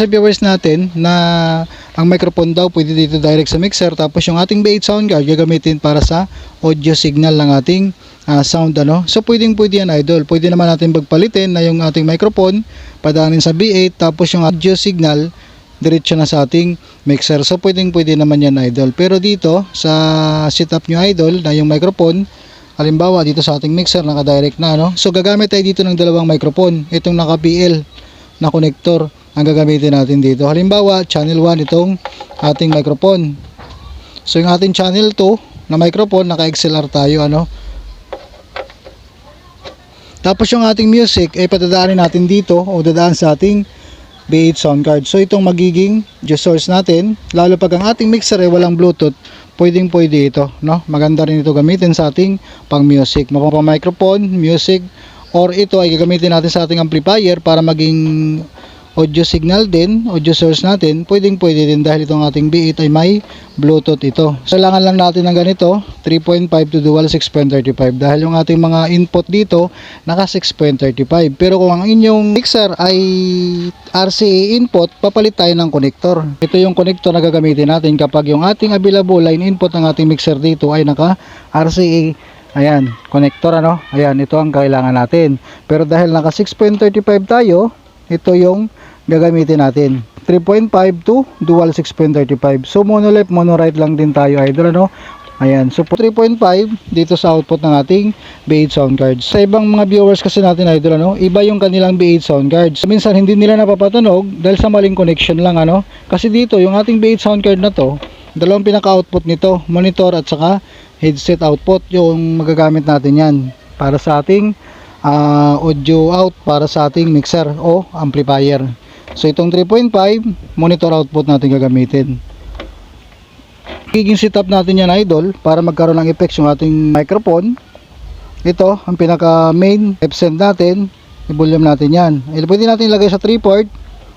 Sa viewers natin na ang microphone daw pwede dito direct sa mixer tapos yung ating B8 sound card gagamitin para sa audio signal ng ating ah, sound ano. So pwedeng pwede yan idol. Pwede naman natin pagpalitin na yung ating microphone padaanin sa B8 tapos yung audio signal diretso na sa ating mixer. So pwedeng pwede naman yan idol. Pero dito sa setup nyo idol na yung microphone halimbawa dito sa ating mixer naka-direct na no. So gagamit tayo dito ng dalawang microphone. Itong naka-PL na connector ang gagamitin natin dito. Halimbawa, channel 1 itong ating microphone. So yung ating channel 2 na microphone, naka-XLR tayo ano. Tapos yung ating music ay patadaanin natin dito o dadaan sa ating B8 sound card. So itong magiging source natin, lalo pag ang ating mixer ay walang Bluetooth, pwedeng pwede ito, no? Maganda rin ito gamitin sa ating pang music, mapapa microphone, music, or ito ay gagamitin natin sa ating amplifier para maging audio signal din, audio source natin, pwedeng pwede din dahil itong ating B8 ay may Bluetooth ito. Kailangan lang natin ng ganito, 3.5 to dual 6.35 dahil yung ating mga input dito naka 6.35. Pero kung ang inyong mixer ay RCA input, papalit tayo ng connector. Ito yung connector na gagamitin natin kapag yung ating available line input ng ating mixer dito ay naka RCA Ayan, connector ano. Ayan, ito ang kailangan natin. Pero dahil naka 6.35 tayo, ito yung gagamitin natin. 3.5 to dual 6.35. So mono left, mono right lang din tayo idol ano. Ayan, so 3.5 dito sa output ng ating B8 sound cards. Sa ibang mga viewers kasi natin idol ano, iba yung kanilang B8 sound cards. Minsan hindi nila napapatunog dahil sa maling connection lang ano. Kasi dito yung ating B8 sound card na to, dalawang pinaka-output nito, monitor at saka headset output yung magagamit natin yan para sa ating ah, audio out para sa ating mixer o amplifier. So itong 3.5 monitor output natin gagamitin. Giging setup natin yan idol para magkaroon ng effects yung ating microphone. Ito ang pinaka main Epson natin. I-volume natin yan. Eh, Pwede natin ilagay sa 3 port.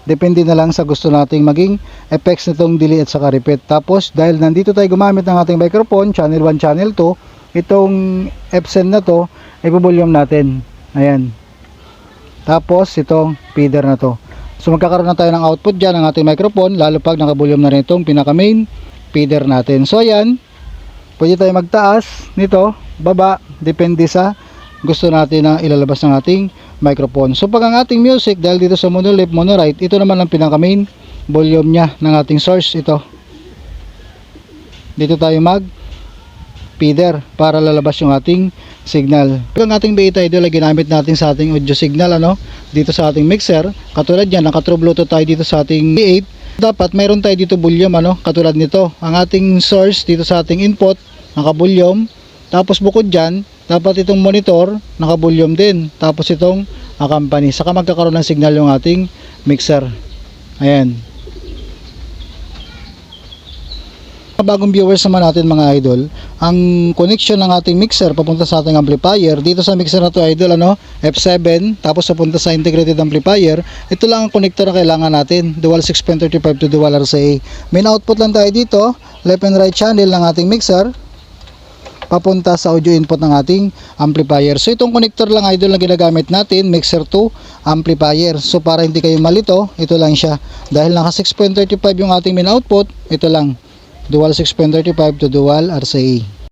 Depende na lang sa gusto nating maging effects nitong delay at saka repeat. Tapos dahil nandito tayo gumamit ng ating microphone, channel 1, channel 2, itong Epson na to, i-volume natin. Ayan. Tapos itong feeder na to. So magkakaroon na tayo ng output dyan ng ating microphone, lalo pag nakavolume na rin itong pinaka main feeder natin. So ayan, pwede tayo magtaas nito, baba, depende sa gusto natin na ilalabas ng ating microphone. So pag ang ating music dahil dito sa mono left, mono right, ito naman ang pinaka main volume niya ng ating source ito. Dito tayo mag feeder para lalabas yung ating signal. Ang ating beta idol ay ginamit natin sa ating audio signal ano dito sa ating mixer. Katulad yan, naka true bluetooth tayo dito sa ating B8. Dapat mayroon tayo dito volume ano katulad nito. Ang ating source dito sa ating input naka volume. Tapos bukod dyan, dapat itong monitor naka volume din. Tapos itong accompany. Saka magkakaroon ng signal yung ating mixer. Ayan. Bagong viewers naman natin mga idol, ang connection ng ating mixer papunta sa ating amplifier, dito sa mixer na to idol, ano, F7, tapos papunta sa integrated amplifier, ito lang ang connector na kailangan natin, dual 6.35 to dual RCA. Main output lang tayo dito, left and right channel ng ating mixer, papunta sa audio input ng ating amplifier. So itong connector lang idol na ginagamit natin, mixer to amplifier. So para hindi kayo malito, ito lang siya. Dahil naka 6.35 yung ating main output, ito lang dual 6.35 to dual RCA